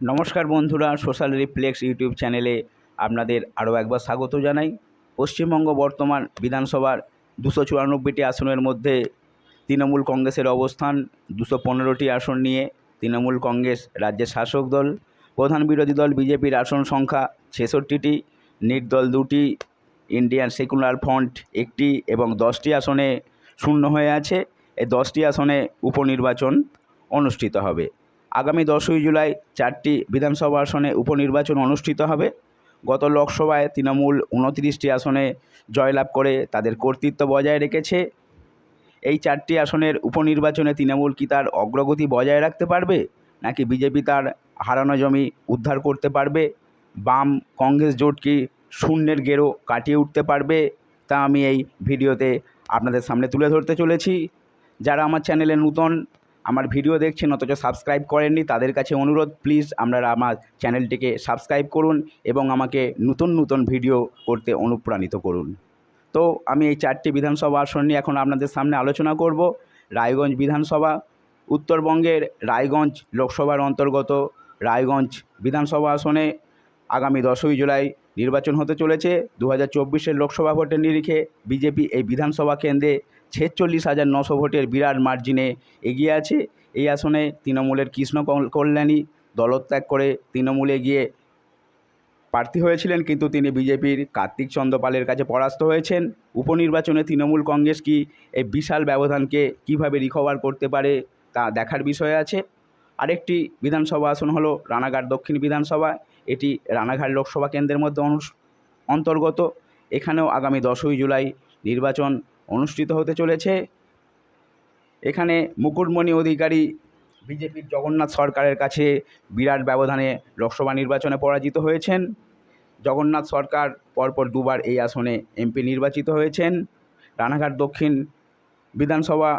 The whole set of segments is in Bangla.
নমস্কার বন্ধুরা, সোশ্যাল রিফ্লেক্স ইউটিউব চ্যানেলে আপনাদের আরও একবার স্বাগত জানাই। পশ্চিমবঙ্গ বর্তমান বিধানসভার দুশো চুরানব্বইটি আসনের মধ্যে তৃণমূল কংগ্রেসের অবস্থান, দুশো পনেরোটি আসন নিয়ে তৃণমূল কংগ্রেস রাজ্যের শাসক দল, প্রধান বিরোধী দল বিজেপির আসন সংখ্যা ছেষট্টিটি নির্দল দুটি, ইন্ডিয়ান সেকুলার ফ্রন্ট একটি এবং দশটি আসনে শূন্য হয়ে আছে। এই দশটি আসনে উপনির্বাচন অনুষ্ঠিত হবে। আগামী দশই জুলাই চারটি বিধানসভা আসনে উপনির্বাচন অনুষ্ঠিত হবে। গত লোকসভায় তৃণমূল উনত্রিশটি আসনে জয়লাভ করে তাদের কর্তৃত্ব বজায় রেখেছে। এই চারটি আসনের উপনির্বাচনে তৃণমূল কি তার অগ্রগতি বজায় রাখতে পারবে, নাকি বিজেপি তার হারানো জমি উদ্ধার করতে পারবে? বাম কংগ্রেস জোট কি শূন্যের গেরো কাটিয়ে উঠতে পারবে? তা আমি এই ভিডিওতে আপনাদের সামনে তুলে ধরতে চলেছি। যারা আমার চ্যানেলে নূতন আমার ভিডিও দেখছেন, অথচ সাবস্ক্রাইব করেননি, তাদের কাছে অনুরোধ প্লিজ আপনারা আমার চ্যানেলটিকে সাবস্ক্রাইব করুন এবং আমাকে নতুন নতুন ভিডিও করতে অনুপ্রাণিত করুন। তো আমি এই চারটি বিধানসভা আসন নিয়ে এখন আপনাদের সামনে আলোচনা করব। রায়গঞ্জ বিধানসভা, উত্তরবঙ্গের রায়গঞ্জ লোকসভার অন্তর্গত রায়গঞ্জ বিধানসভা আসনে আগামী দশই জুলাই নির্বাচন হতে চলেছে। দু হাজার লোকসভা ভোটের নিরিখে বিজেপি এই বিধানসভা কেন্দ্রে ছেচল্লিশ হাজার নশো ভোটের বিরাট মার্জিনে এগিয়ে আছে। এই আসনে তৃণমূলের কৃষ্ণ কল- কল্যাণী দলত্যাগ করে তৃণমূলে গিয়ে প্রার্থী হয়েছিলেন, কিন্তু তিনি বিজেপির কার্তিক চন্দ্রপালের কাছে পরাস্ত হয়েছেন। উপনির্বাচনে তৃণমূল কংগ্রেস কি এই বিশাল ব্যবধানকে কীভাবে রিকভার করতে পারে তা দেখার বিষয় আছে। আরেকটি বিধানসভা আসন হলো রানাঘাট দক্ষিণ বিধানসভা। এটি রানাঘাট লোকসভা কেন্দ্রের মধ্যে অনু অন্তর্গত। এখানেও আগামী দশই জুলাই নির্বাচন অনুষ্ঠিত হতে চলেছে। এখানে মুকুটমণি অধিকারী বিজেপির জগন্নাথ সরকারের কাছে বিরাট ব্যবধানে লোকসভা নির্বাচনে পরাজিত হয়েছেন। জগন্নাথ সরকার পরপর দুবার এই আসনে এমপি নির্বাচিত হয়েছেন। রানাঘাট দক্ষিণ বিধানসভা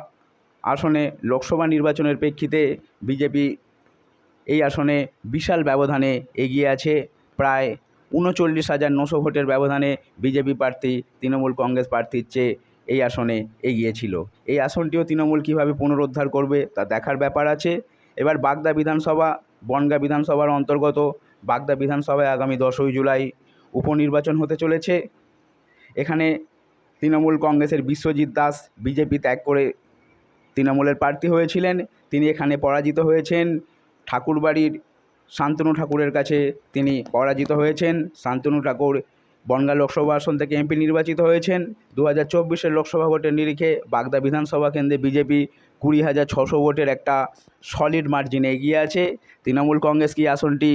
আসনে লোকসভা নির্বাচনের প্রেক্ষিতে বিজেপি এই আসনে বিশাল ব্যবধানে এগিয়ে আছে। প্রায় উনচল্লিশ হাজার নশো ভোটের ব্যবধানে বিজেপি প্রার্থী, তৃণমূল কংগ্রেস প্রার্থীর চেয়ে এই আসনে এগিয়ে ছিল। এই আসনটিও তৃণমূল কীভাবে পুনরুদ্ধার করবে তা দেখার ব্যাপার আছে। এবার বাগদা বিধানসভা, বনগা বিধানসভার অন্তর্গত বাগদা বিধানসভায় আগামী দশই জুলাই উপনির্বাচন হতে চলেছে। এখানে তৃণমূল কংগ্রেসের বিশ্বজিৎ দাস বিজেপি ত্যাগ করে তৃণমূলের প্রার্থী হয়েছিলেন। তিনি এখানে পরাজিত হয়েছেন। ঠাকুরবাড়ির শান্তনু ঠাকুরের কাছে তিনি পরাজিত হয়েছেন। শান্তনু ঠাকুর বনগা লোকসভা আসন থেকে এমপি নির্বাচিত হয়েছেন। দু হাজার চব্বিশের লোকসভা ভোটের নিরিখে বাগদা বিধানসভা কেন্দ্রে বিজেপি কুড়ি হাজার ছশো ভোটের একটা সলিড মার্জিনে এগিয়ে আছে। তৃণমূল কংগ্রেস কি আসনটি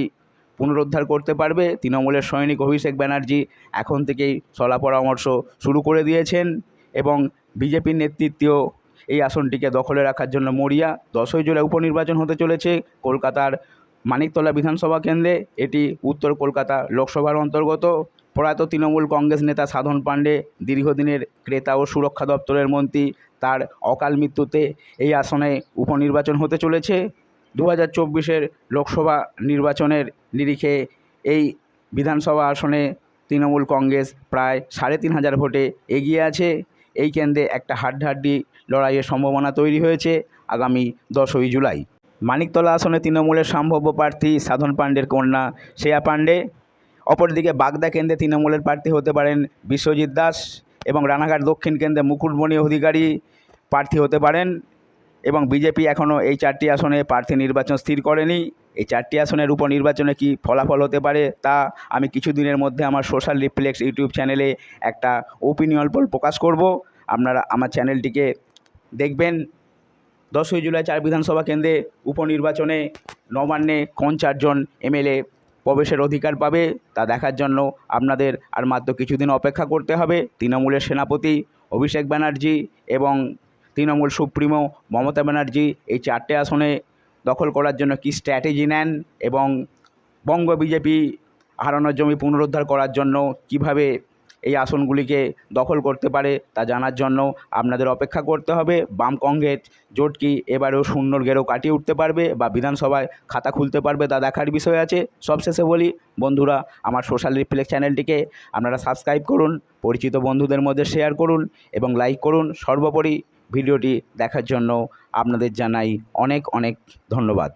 পুনরুদ্ধার করতে পারবে? তৃণমূলের সৈনিক অভিষেক ব্যানার্জি এখন থেকেই সলা পরামর্শ শুরু করে দিয়েছেন এবং বিজেপির নেতৃত্বেও এই আসনটিকে দখলে রাখার জন্য মরিয়া দশই জুলাই উপনির্বাচন হতে চলেছে কলকাতার মানিকতলা বিধানসভা কেন্দ্রে। এটি উত্তর কলকাতা লোকসভার অন্তর্গত। প্রয়াত তৃণমূল কংগ্রেস নেতা সাধন পাণ্ডে, দীর্ঘদিনের ক্রেতা ও সুরক্ষা দপ্তরের মন্ত্রী, তার অকাল মৃত্যুতে এই আসনে উপনির্বাচন হতে চলেছে। দু হাজার লোকসভা নির্বাচনের নিরিখে এই বিধানসভা আসনে তৃণমূল কংগ্রেস প্রায় সাড়ে তিন হাজার ভোটে এগিয়ে আছে। এই কেন্দ্রে একটা হাড্ডাহাড্ডি লড়াইয়ের সম্ভাবনা তৈরি হয়েছে আগামী দশই জুলাই। মানিকতলা আসনে তৃণমূলের সম্ভাব্য প্রার্থী সাধন পাণ্ডের কন্যা শ্রেয়া পাণ্ডে অপরদিকে বাগদা কেন্দ্রে তৃণমূলের প্রার্থী হতে পারেন বিশ্বজিৎ দাস এবং রানাঘাট দক্ষিণ কেন্দ্রে মুকুটমণি অধিকারী প্রার্থী হতে পারেন এবং বিজেপি এখনও এই চারটি আসনে প্রার্থী নির্বাচন স্থির করেনি। এই চারটি আসনের উপনির্বাচনে কি ফলাফল হতে পারে তা আমি কিছুদিনের মধ্যে আমার সোশ্যাল রিফ্লেক্স ইউটিউব চ্যানেলে একটা ওপিনিয়ন পোল প্রকাশ করব। আপনারা আমার চ্যানেলটিকে দেখবেন। দশই জুলাই চার বিধানসভা কেন্দ্রে উপনির্বাচনে নবান্নে কোন চারজন এমএলএ প্রবেশের অধিকার পাবে, তা দেখার জন্য আপনাদের আর মাত্র কিছুদিন অপেক্ষা করতে হবে। তৃণমূলের সেনাপতি অভিষেক ব্যানার্জি এবং তৃণমূল সুপ্রিমো মমতা ব্যানার্জি এই চারটে আসনে দখল করার জন্য কি স্ট্র্যাটেজি নেন এবং বঙ্গ বিজেপি হারানোর জমি পুনরুদ্ধার করার জন্য কীভাবে এই আসনগুলিকে দখল করতে পারে তা জানার জন্য আপনাদের অপেক্ষা করতে হবে। বাম কংগ্রেস জোট কি এবারেও শূন্যর গেরো কাটিয়ে উঠতে পারবে বা বিধানসভায় খাতা খুলতে পারবে তা দেখার বিষয় আছে। সবশেষে বলি, বন্ধুরা, আমার সোশ্যাল রিফ্লেক্স চ্যানেলটিকে আপনারা সাবস্ক্রাইব করুন, পরিচিত বন্ধুদের মধ্যে শেয়ার করুন এবং লাইক করুন। সর্বোপরি ভিডিওটি দেখার জন্য আপনাদের জানাই অনেক অনেক ধন্যবাদ।